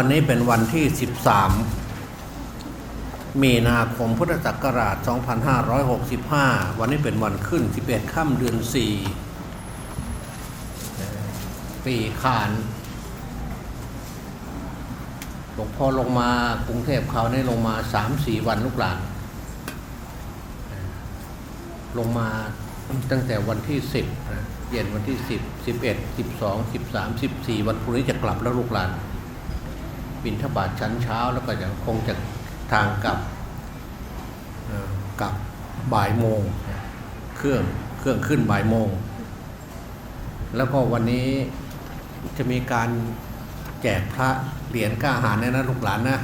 วันนี้เป็นวันที่ 13 มีนาคมพุทธศักราช 2565 วันนี้เป็นวันขึ้น 11 ค่ำเดือน 4 ปีขานหลวงพ่อลงมากรุงเทพเขาวนี่ลงมา 3-4 วันลูกหลาน ลงมาตั้งแต่วันที่ 10นะเย็นวันที่ 10 11 12 13 14 วันพรุ่งนี้จะกลับแล้วลูกหลาน บินทบาทชั้นเช้าแล้วก็จะคงจะทางกับกับบ่ายโมงเครื่องเครื่องขึ้นบ่ายโมง แล้วก็วันนี้จะมีการแจกพระเหรียญก้าหารนะนะลูกหลานนะ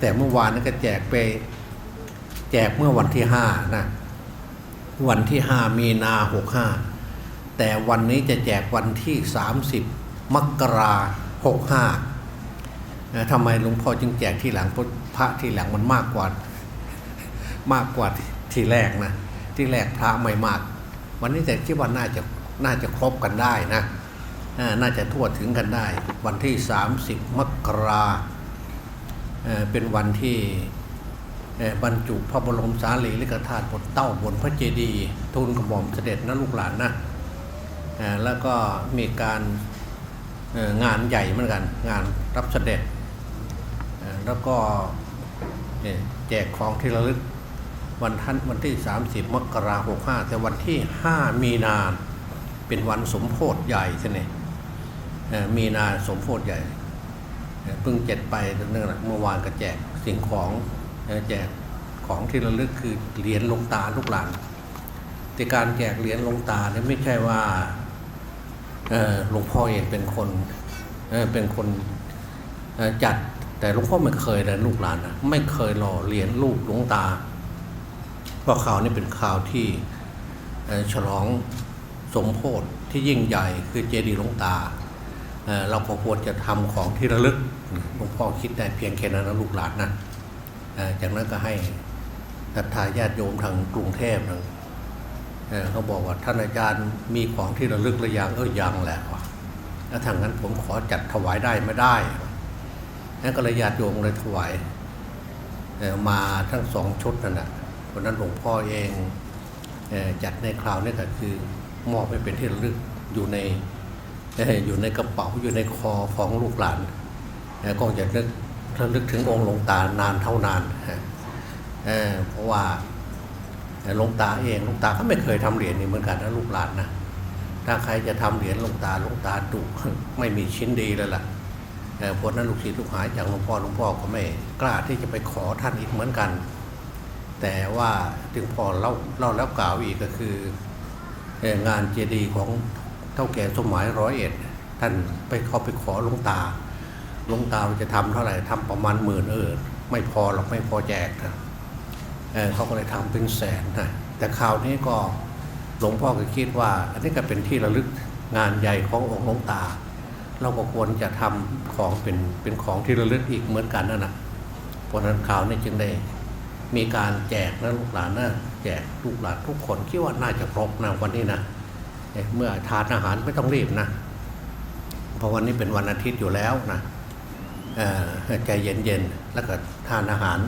แต่เมื่อวานนั้นก็แจกไป แจกเมื่อวันที่ห้านะวันที่ห้ามีนาหกห้าแต่วันนี้จะแจกวันที่สามสิบมกรา 65ทำไมหลวงพ่อจึงแจกที่หลังพระทีหลังมันมากกว่ามากกว่าทีแรกนะที่แรกพระไม่มาก วันนี้แต่คิดว่าน่าจะน่าจะครบกันได้นะน่าจะทั่วถึงกันได้ วันที่ 30 มกราเป็นวันที่บรรจุพระบรมสารีริกธาตุบนเต้าบนพระเจดีย์ทูลกระหม่อมเสด็จนะลูกหลานนะแล้วก็มีการ งานใหญ่เหมือนกัน งานรับเสด็จแล้วก็แจกของที่ระลึกวันท่านวันที่ 30 มกราคม65แต่วันที่ 5 มีนาเป็นวันสมโพธิใหญ่ใช่ไหมมีนาสมโพธิใหญ่เพิ่งเจ็ดไปนั่นแหละเมื่อวานก็แจกสิ่งของแจกของที่ระลึกคือเหรียญลงตาลูกหลานแต่การแจกเหรียญลงตาเนี่ยไม่ใช่ว่า หลวงพ่อเองเป็นคนเเป็นคนจัดแต่หลวงพ่อไม่เคยเลยลูกหลานนะไม่เคยหล่อเหรียญรูปหลวงตา เพราะข่าวนี้เป็นข่าวที่ฉลองสมโพธิที่ยิ่งใหญ่คือเจดีย์หลวงตาเเราควรจะทำของที่ระลึกหลวงพ่อคิดได้เพียงแค่นั้นนะลูกหลานนะจากนั้นก็ให้ศรัทธาญาติโยมทางกรุงเทพนะ เขาบอกว่าท่านอาจารย์มีของที่ระลึกหรือยังเออยังแหละว่ะแล้วทางนั้นผมขอจัดถวายได้ไม่ได้นั่นก็เลยญาติโยมเลยถวายมาทั้งสองชุดนั่นแหะเพราะนั้นหลวงพ่อเองจัดในคราวนี้ก็คือมอบให้เป็นที่ระลึกอยู่ในอยู่ในกระเป๋าอยู่ในคอของลูกหลานก็จะนึกระลึกถึงองค์หลวงตานานเท่านานเพราะว่า เอ่หลวงตาเองหลวงตาก็ไม่เคยทำเหรียญนี่เหมือนกันนะลูกหลานนะถ้าใครจะทำเหรียญหลวงตาหลวงตาดุไม่มีชิ้นดีเลยล่ะเอ่เพราะนั้นลูกศิษย์ลูกหาอย่างหลวงพ่อหลวงพ่อก็ไม่กล้าที่จะไปขอท่านอีกเหมือนกัน แต่ว่าถึงพอเล่าเล่าแล้วกล่าวอีกก็คืองานเจดีย์ของเท่าแก่สมหมายร้อยเอ็ดท่านไปเขาไปขอหลวงตาหลวงตาจะทำเท่าไหร่ทำประมาณหมื่นเออไม่พอหรอกไม่พอแจกนะ เเขาก็เลยทำเป็นแสนนะแต่คราวนี้ก็หลวงพ่อก็คิดว่า อันนี้ก็เป็นที่ระลึกงานใหญ่ขององค์หลวงตา เราก็ควรจะทำของเป็นเป็นของที่ระลึกอีกเหมือนกันนั่นนะเพราะนั้นคราวนี้จึงได้มีการแจกนะลูกหลานนะแจกลูกหลานทุกคนคิดว่าน่าจะครบนะวันนี้นะเเมื่อทานอาหารไม่ต้องรีบนะ เพราะวันนี้เป็นวันอาทิตย์อยู่แล้วนะใจเย็นๆแล้วก็ทานอาหาร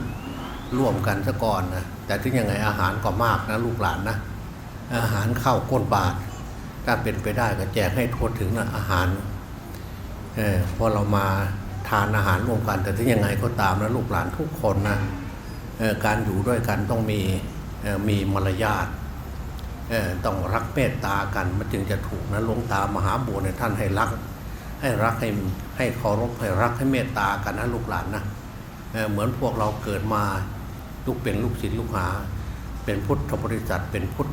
ร่วมกันซะก่อนนะแต่ถึงยังไงอาหารก็มากนะลูกหลานนะอาหารเข้าก้นบาท ถ้าเป็นไปได้ก็แจกให้ทั่วถึงนะอาหารเออพอเรามาทานอาหารร่วมกัน แต่ถึงยังไงก็ตามนะลูกหลานทุกคนนะการอยู่ด้วยกันต้องมีมีมารยาทต้องรักเมตตากันมันจึงจะถูกนะหลวงตามหาบุญในยท่านให้รัก ให้รักให้ให้เคารพให้รักให้เมตตากันนะลูกหลานนะเเหมือนพวกเราเกิดมา ลูกเป็นลูกศิษย์ลูกหา เป็นพุทธบริษัทเป็นพุทธ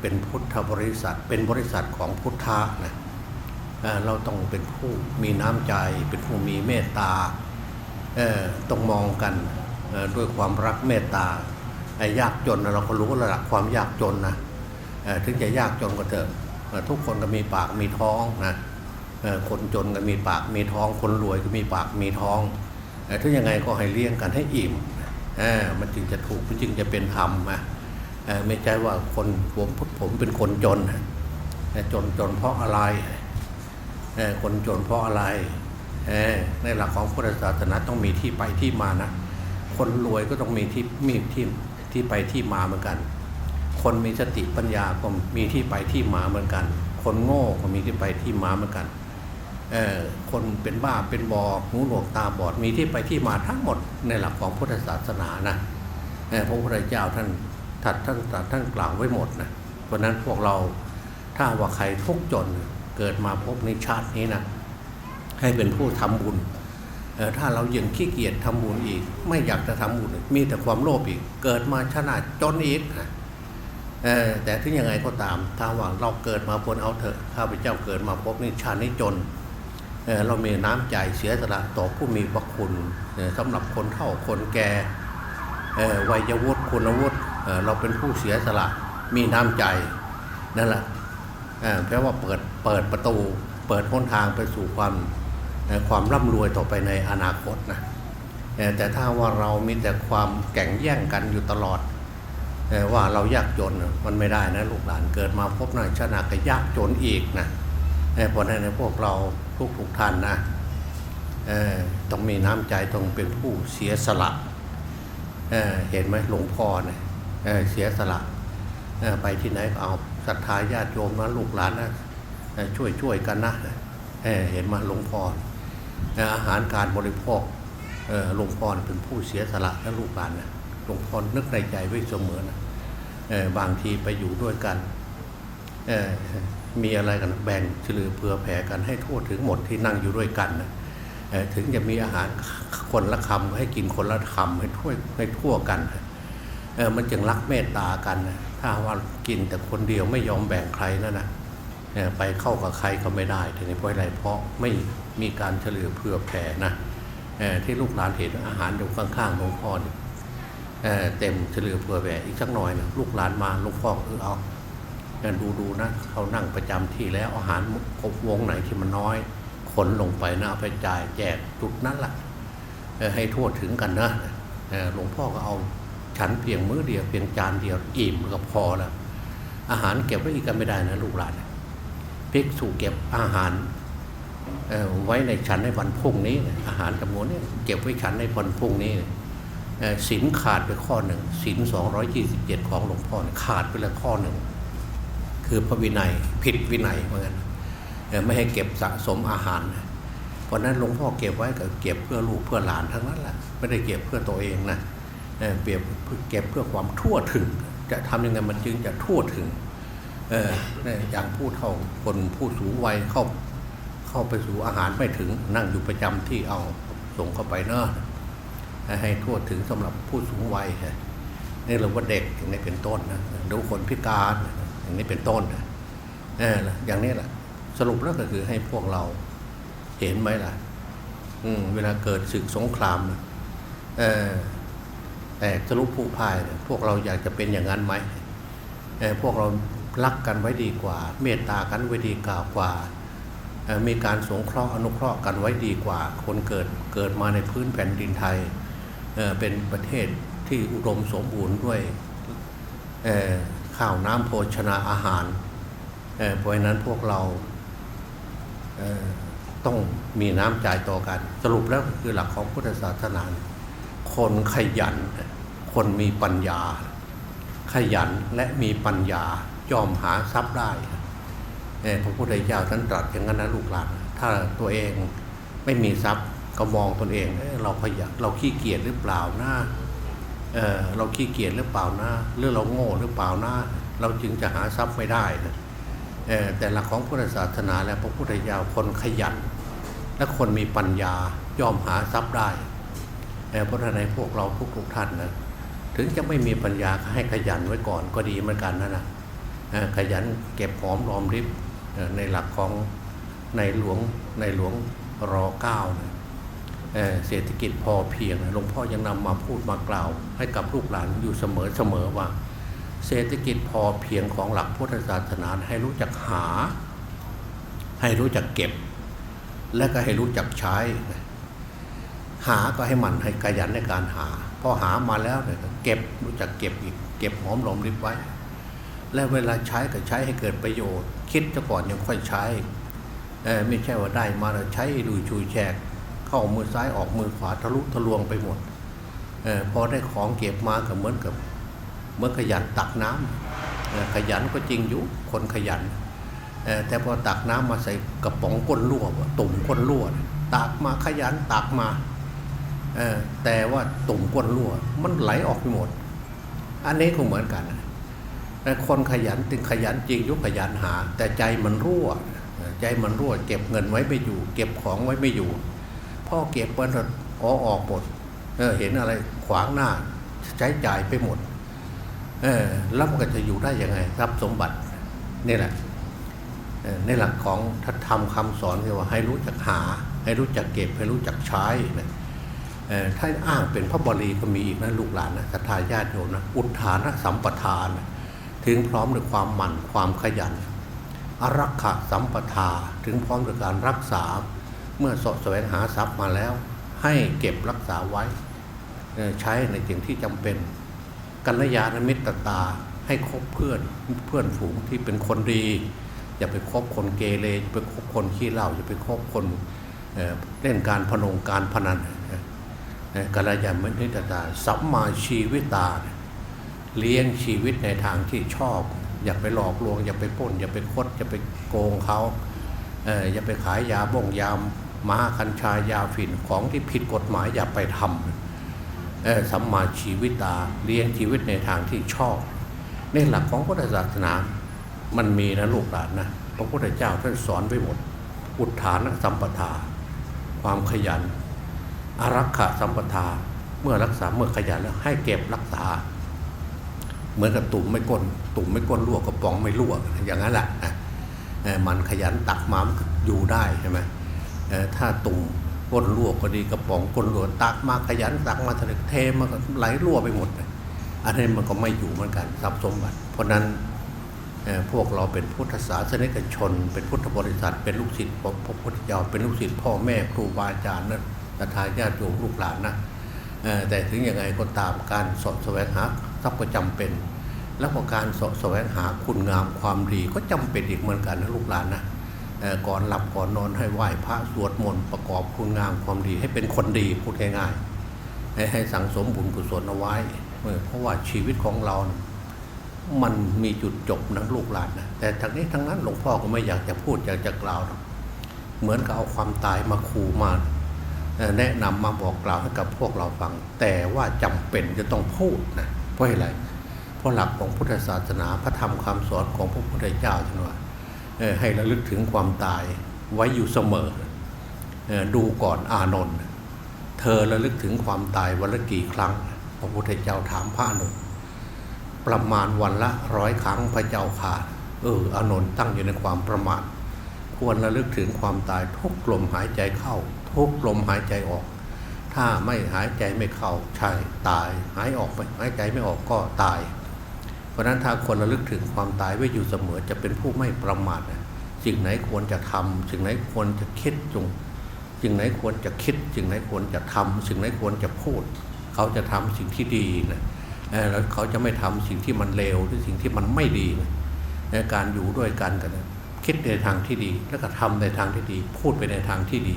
เป็นพุทธบริษัท เป็นบริษัทของพุทธะนะเราต้องเป็นผู้มีน้ำใจ เป็นผู้มีเมตตาต้องมองกันด้วยความรักเมตตายากจนเราก็รู้ระดับความยากจนนะถึงจะยากจนก็เถอะทุกคนก็มีปากมีท้องนะคนจนก็มีปากมีท้อง คนรวยก็มีปากมีท้องถึงยังไงก็ให้เลี้ยงกันให้อิ่ม มันจึงจะถูกมันจึงจะเป็นธรรมนะไม่ใช่ว่าคนผมผมเป็นคนจนจนจนเพราะอะไรคนจนเพราะอะไรในหลักของพุทธศาสนาต้องมีที่ไปที่มานะคนรวยก็ต้องมีที่มีที่ที่ไปที่มาเหมือนกัน คนมีสติปัญญาก็มีที่ไปที่มาเหมือนกัน คนโง่ก็มีที่ไปที่มาเหมือนกัน คนเป็นบ้าเป็นบอหูหนวกตาบอดมีที่ไปที่มาทั้งหมดในหลักของพุทธศาสนานะพระพุทธเจ้าท่านทัดท่านตรัสท่านกล่าวไว้หมดนะเพราะนั้นพวกเราถ้าว่าใครทุกจนเกิดมาพบในชาตินี้นะให้เป็นผู้ทำบุญถ้าเรายังขี้เกียจทำบุญอีก ไม่อยากจะทำบุญมีแต่ความโลภอีก เกิดมาชนะจนอีกนะแต่ถึงยังไงก็ตามถ้าว่าเราเกิดมาบนเอาเถอะข้าพเจ้าเกิดมาพบในชาตินี้จน เรามีน้ำใจเสียสละต่อผู้มีพระคุณสำหรับคนเฒ่าคนแก่วัยวุฒิคุณวุฒิเราเป็นผู้เสียสละมีน้ำใจนั่นแหละแปลว่าเปิดเปิดประตู เปิดหนทางไปสู่ความความร่ำรวยต่อไปในอนาคตนะแต่ถ้าว่าเรามีแต่ความแข่งแย่งกันอยู่ตลอดว่าเรายากจนมันไม่ได้นะลูกหลานเกิดมาพบหน้าชนะก็ยากจนอีกนะเพราะฉะนั้นพวกเรา ทุกทุกท่านนะต้องมีน้ำใจต้องเป็นผู้เสียสละเเห็นไหมหลวงพ่อเนี่ยเเสียสละไปที่ไหนก็เอาศรัทธาญาติโยมนะลูกหลานนะช่วยช่วยกันนะเเห็นไหมาหลวงพ่ออาหารการบริโภคหลวงพ่อเป็นผู้เสียสละและลูกหลานนะหลวงพ่อนึกในใจไว้เสมอนะอบางทีไปอยู่ด้วยกันเอ มีอะไรกันแบ่งเฉลือเผื่อแผ่กันให้ทั่วถึงหมดที่นั่งอยู่ด้วยกันนะถึงจะมีอาหารคนละคำให้กินคนละคำให้ทั่วให้ทั่วกันเออมันจึงรักเมตตากันนะถ้าว่ากินแต่คนเดียวไม่ยอมแบ่งใครนั่นนะไปเข้ากับใครก็ไม่ได้ทีนี้เพราะอะไรเพราะไม่มีการเฉลือเพื่อแผ่นะที่ลูกหลานเห็นอาหารอยู่ข้างๆหลวงพ่อเนี่ยเต็มเฉลือเพื่อแผ่อีกสักหน่อยนะลูกหลานมาหลวงพ่อเออเอาเออ ดูดูนะเขานั่งประจำที่แล้วอาหารครบวงไหนที่มันน้อยขนลงไปนะเอาไปจ่ายแจกจุดนั้นละ่ะให้ทั่วถึงกันนะหลวงพ่อก็เอาฉันเพียงมื้อเดียวเพียงจานเดียวอิ่มก็พอแล้วอาหารเก็บไว้อีกกันไม่ได้นะลูกหลานภิกษุเก็บอาหารไว้ในชั้นในวันพุ่งนี้ อาหารจำนวนนี้เก็บไว้ชั้นในวันพุ่งนี้เอ่อศีลขาดไปข้อหนึ่งศีลสองร้อยี่สิบเจ็ดของหลวงพ่อขาดไปแล้วข้อหนึ่ง คือพระวินัยผิดวินัยเหมือนกันไม่ให้เก็บสะสมอาหาร เพราะนั้นหลวงพ่อเก็บไว้ก็เก็บเพื่อลูกเพื่อหลานทั้งนั้นแหละไม่ได้เก็บเพื่อตัวเองนะเก็บเก็บเพื่อความทั่วถึง จะทำยังไงมันจึงจะทั่วถึงเออเนี่ยอย่างผู้เฒ่าคนผู้สูงวัยเข้าเข้าไปสู่อาหารไม่ถึงนั่งอยู่ประจำที่เอาส่งเข้าไปเนอะให้ทั่วถึงสำหรับผู้สูงวัยนี่เราว่าเด็กอย่างนี้เป็นต้นนะดูคนพิการ อย่างนี้เป็นต้นนะเอออย่างนี้แหละสรุปแล้วก็คือให้พวกเราเห็นไหมล่ะ อืมเวลาเกิดศึกสงครามเออแต่สรุปผู้พายเนี่ยพวกเราอยากจะเป็นอย่างนั้นไหมเออพวกเรารักกันไว้ดีกว่า เมตตากันไว้ดีกว่ากว่ามีการสงเคราะห์อนุเคราะห์กันไว้ดีกว่า คนเกิดเกิดมาในพื้นแผ่นดินไทยเเป็นประเทศที่อุดมสมบูรณ์ด้วยเข้าวน้ำโภชนาอาหารเเพราะฉะนั้นพวกเราเต้องมีน้ำใจต่อกัน สรุปแล้วคือหลักของพุทธศาสนา คนขยัน คนมีปัญญา ขยันและมีปัญญายอมหาทรัพย์ได้เอ่อพระพุทธเจ้าท่านตรัสอย่างนั้นนะลูกหลาน ถ้าตัวเองไม่มีทรัพย์ก็มองตนเองเอ้ยเราขยันเราขี้เกียจหรือเปล่านะ เเราขี้เกียจหรือเปล่านะหรือเราโง่หรือเปล่านะเราจึงจะหาทรัพย์ไม่ได้นะแต่หลักของพุทธศาสนาแล้วพระพุทธเจ้าคนขยัน และคนมีปัญญายอมหาทรัพย์ได้เพราะฉะนั้นพวกเราทุกท่านนะถึงจะไม่มีปัญญาให้ขยันไว้ก่อนก็ดีเหมือนกันนะนะขยันเก็บหอมรอมริบในหลักของในหลวงในหลวงรอเก้านะ เเศรษฐกิจพอเพียงหลวงพ่อยังนำมาพูดมากล่าว ให้กับลูกหลานอยู่เสมอเสมอว่า เศรษฐกิจพอเพียงของหลักพุทธศาสนาให้รู้จักหา ให้รู้จักเก็บ และก็ให้รู้จักใช้ หาก็ให้มันให้ขยันในการหาพอหามาแล้วเนี่ยเก็บรู้จักเก็บอีกเก็บหอมรอมริบไว้ และเวลาใช้ก็ใช้ให้เกิดประโยชน์ คิดจะก่อนยังค่อยใช้ไม่ใช่ว่าได้มาแล้วใช้ดูชุยแฉก เข้ามือซ้ายออกมือขวาทะลุทะลวงไปหมดออพอได้ของเก็บมาก็เหมือนกับเหมื่อนขยันตักน้ำเอ่อขยันก็จริงอยู่คนขยัน แต่พอตักน้ำมาใส่กระป๋องก้นรั่วตุ่มก้นรั่วตักมาขยันตักมาแต่ว่าตุ่มก้นรั่ว มันไหลออกไปหมด อันนี้ก็เหมือนกันแต่คนขยันถึงขยันจริงยุขยันหา แต่ใจมันรั่ว ใจมันรั่ว เก็บเงินไว้ไม่อยู่ เก็บของไว้ไม่อยู่ พ่อเก็บมันอ๋อออกหมดเออเห็นอะไรขวางหน้า ใช้จ่ายไปหมดเออแล้วมันก็จะอยู่ได้ยังไงทรัพย์สมบัตินี่แหละในหลักของทัศธรรมคำสอนคือว่าให้รู้จักหา ให้รู้จักเก็บให้รู้จักใช้นะถ้าอ้างเป็นพระบรีก็มีอีกนะลูกหลานนะศรัทธาญาติโยมนะอุทานสัมปทานนะถึงพร้อมด้วยความหมั่นความขยัน อรักขะสัมปทาถึงพร้อมด้วยการรักษา เมื่อสะแสวงหาทรัพย์มาแล้ว ให้เก็บรักษาไว้ ใช้ในสิ่งที่จำเป็นกัลยาณมิตรตาให้คบเพื่อนเพื่อนฝูงที่เป็นคนดี อย่าไปคบคนเกเรอย่าไปคบคนขี้เหล้าอย่าไปคบคนเเล่นการพนงการพนันกัลยาณมิตรตาสัมมาชีวิตา เลี้ยงชีวิตในทางที่ชอบ อย่าไปหลอกลวง อย่าไปป้น อย่าไปคดอย่าไปโกงเขา อ่ออย่าไปขายยาบ้งยามม้าคัญชายาฝิ่นของที่ผิดกฎหมายอย่าไปทำเออสัมมาชีวิตาเลี้ยงชีวิตในทางที่ชอบในหลักของพุทธศาสนา มันมีนะลูกหลานนะพระพุทธเจ้าท่านสอนไว้หมด อุทานสัมปทา ความขยัน อารักขะสัมปทาเมื่อรักษาเมื่อขยันแล้วให้เก็บรักษา เหมือนกับตุ่มไม่ก้น ตุ่มไม่ก้นรั่วกระป๋องไม่รั่วอย่างนั้นแหละ มันขยันตักมามันอยู่ได้ใช่ไหมถ้าตุ่มก้นรั่วก็ดีกระป๋องก้นรั่วตักมาขยันตักมาทะเลเทมันก็ไหลรั่วไปหมดอันนี้มันก็ไม่อยู่เหมือนกันทรัพย์สมบัติ เพราะนั้นพวกเราเป็นพุทธศาสนิกชน เป็นพุทธบริษัท เป็นลูกศิษย์พระพุทธเจ้าเป็นลูกศิษย์พ่อแม่ครูบาอาจารย์นะศรัทาญาติโยมลูกหลานนะแต่ถึงยังไงก็ตามการสอบแสวงหาทรัพย์ก็จำเป็น แล้วก็การสอบแสวงหาคุณงามความดีก็จำเป็นอีกเหมือนกันนะลูกหลานนะก่อนหลับก่อนนอนให้ไหว้พระสวดมนต์ประกอบคุณงามความดีให้เป็นคนดีพูดง่ายๆให้ให้สั่งสมบุญกุศลเอาไว้ เพราะว่าชีวิตของเรานะมันมีจุดจบนะลูกหลานนะแต่ทั้งนี้ทั้งนั้นหลวงพ่อก็ไม่อยากจะพูดอยากจะกล่าวหรอกเหมือนกับเอาความตายมาขู่มาแนะนำมาบอกกล่าวให้กับพวกเราฟัง แต่ว่าจำเป็นจะต้องพูดนะเพราะอะไรเพราะหลักของพุทธศาสนาพระธรรมคำสอนของพระพุทธเจ้าท่านว่าให้ระลึกถึงความตายไว้อยู่เสมออดูก่อนอานนท์เธอระลึกถึงความตายวันละกี่ครั้ง พระพุทธเจ้าถามพระอานนประมาณวันละร้อยครั้งพระเจ้าค่ะเอออานนท์ตั้งอยู่ในความประมาทควรระลึกถึงความตายทุกลมหายใจเข้า ทุกลมหายใจออก ถ้าไม่หายใจไม่เข้าใช่ตาย หายออกไปหายใจไม่ออกก็ตาย เพราะนั้นถ้าคนระลึกถึงความตายไว้อยู่เสมอจะเป็นผู้ไม่ประมาทสิ่งไหนควรจะทำสิ่งไหนควรจะคิดจงสิ่งไหนควรจะคิดสิ่งไหนควรจะทำสิ่งไหนควรจะพูด เขาจะทำสิ่งที่ดีนะแล้วเขาจะไม่ทำสิ่งที่มันเลวหรือสิ่งที่มันไม่ดีนะในการอยู่ด้วยกันกันนะคิดในทางที่ดี แล้วก็ทำในทางที่ดี พูดไปในทางที่ดี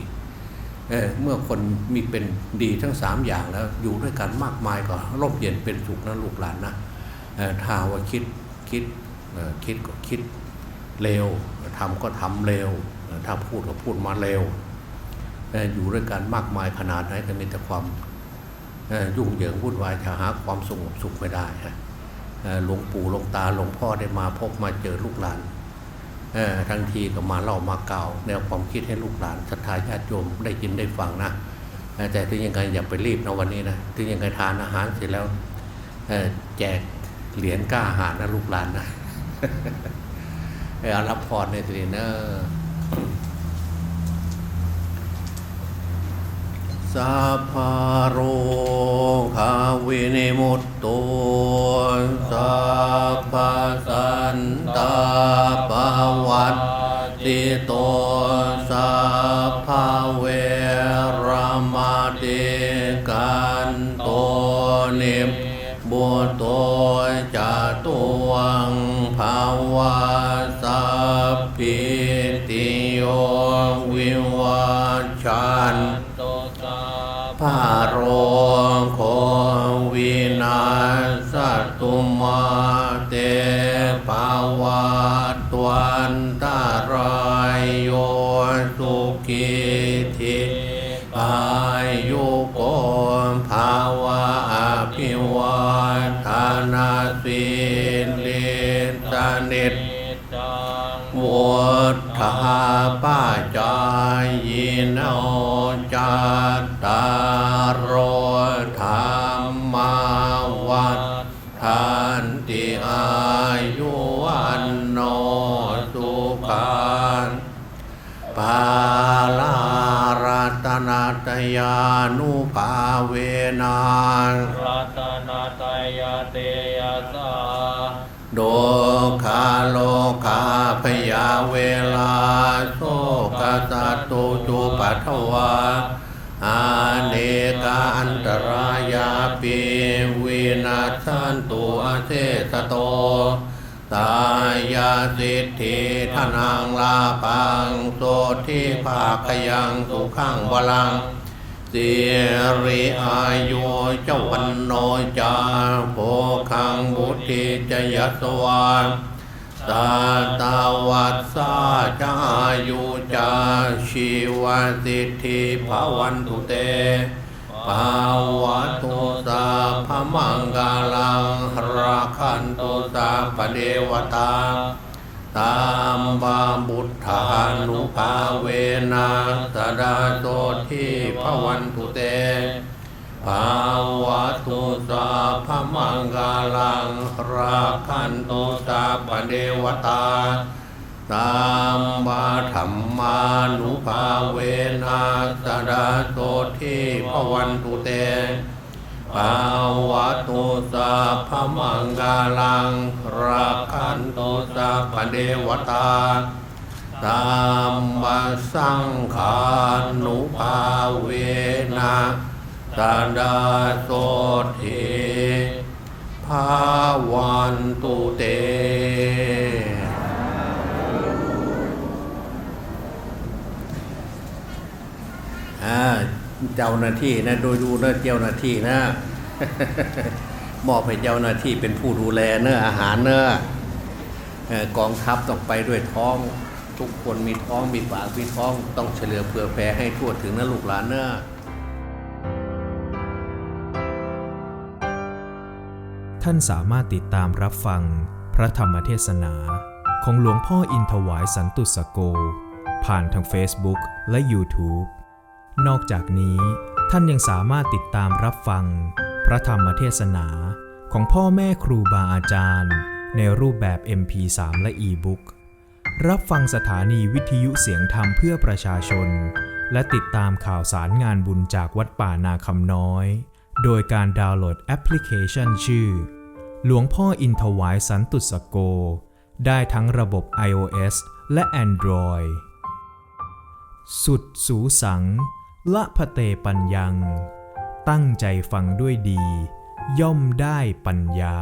เเมื่อคนมีเป็นดีทั้งสามอย่างแล้วอยู่ด้วยกันมากมายก็ร่มเย็นเป็นสุขนะลูกหลานนะ ถ้าว่าคิดคิดคิดก็คิดเร็วทำก็ทำเร็วถ้าพูดก็พูดมาเร็วอยู่ด้วยกันมากมายขนาดไหนก็มีแต่ความยุ่งเหยิงวุ่นวายจะหาความสงบสุขไม่ได้ฮะหลวงปู่หลวงตาหลวงพ่อได้มาพบมาเจอลูกหลานทั้งทีก็มาเล่ามาเก่าแนวความคิดให้ลูกหลานศรัทธาญาติโยมได้ยินได้ฟังนะแต่ถึงยังไงอย่าไปรีบนะวันนี้นะถึงยังไงทานอาหารเสร็จแล้วแจก เหรียญกล้าหาญนะลูกหลานนะไปเอารับพรในทีนี้นะสัพพโรคาวินิมุตตุสัพพสันตาปวัตติโตสัพพเวรมาติกันโตนิพ โตจตุวังภาวะสัพพิติโยวิวัชชันตุสาพาโรโควินาสตุมาเตภาวะตวันตา ป้าจายโนจัตตารโอธรรมาวัฏทานติอายุวันโนสุขังปาลารัตนาตยานุภาเวนัรัตนาตยเตยสา โดคาโลคาพยาเวลาโสกาสัตตุจุปัทวาอาเนกาอันตรายาปิวินาชันตุอาเทสโต ตายาสิทธิธนังลาปังโสทิภาคยังสุขังบาลัง สิริอายุเจวันโนจาโภคังบุตริจยสวาตาตาวัสสาจาอายุจาชีวสิทธิภาวันตุเตภาวะตุสาพมังกาลังราคันตุสาปเดวตา ตามบาบุตธานุภาเวนะสดาโสทิภวันตุเตภาวะตุสาพมังกาลังราคันตุสาปเดวตา ตามบาธรรมานุภาเวนะสดาโสทิภวันตุเต ภาวะตุสาพมังกาลังราคันตุสาปเดวตาตามมาสังขานุภาเวนะตาดาโสทิภาวันตุเตอ่า เจ้าหน้าที่นะโดยดูนะเจ้าหน้าที่นะมอบให้เจ้าหน้าที่เป็นผู้ดูแลเนอะออาหารเนอะเอ่อกองทัพต้องไปด้วยท้อง ทุกคนมีท้องมีปากมีท้อง ต้องเฉลือเผื่อแผ่ให้ทั่วถึงนะลูกหลานเนื้อท่านสามารถติดตามรับฟังพระธรรมเทศนา ของหลวงพ่ออินถวายสันตุสโก ผ่านทาง Facebook และ YouTube นอกจากนี้ท่านยังสามารถติดตามรับฟัง พระธรรมเทศนาของพ่อแม่ครูบาอาจารย์ ในรูปแบบ MP3 และ E-Book รับฟังสถานีวิทยุเสียงธรรมเพื่อประชาชน และติดตามข่าวสารงานบุญจากวัดป่านาคำน้อย โดยการดาวน์โหลดแอปพลิเคชันชื่อ หลวงพ่ออินถวายสันตุสโก ได้ทั้งระบบ iOS และ Android สุดสูสัง ละพะเตปัญญัง ตั้งใจฟังด้วยดี ย่อมได้ปัญญา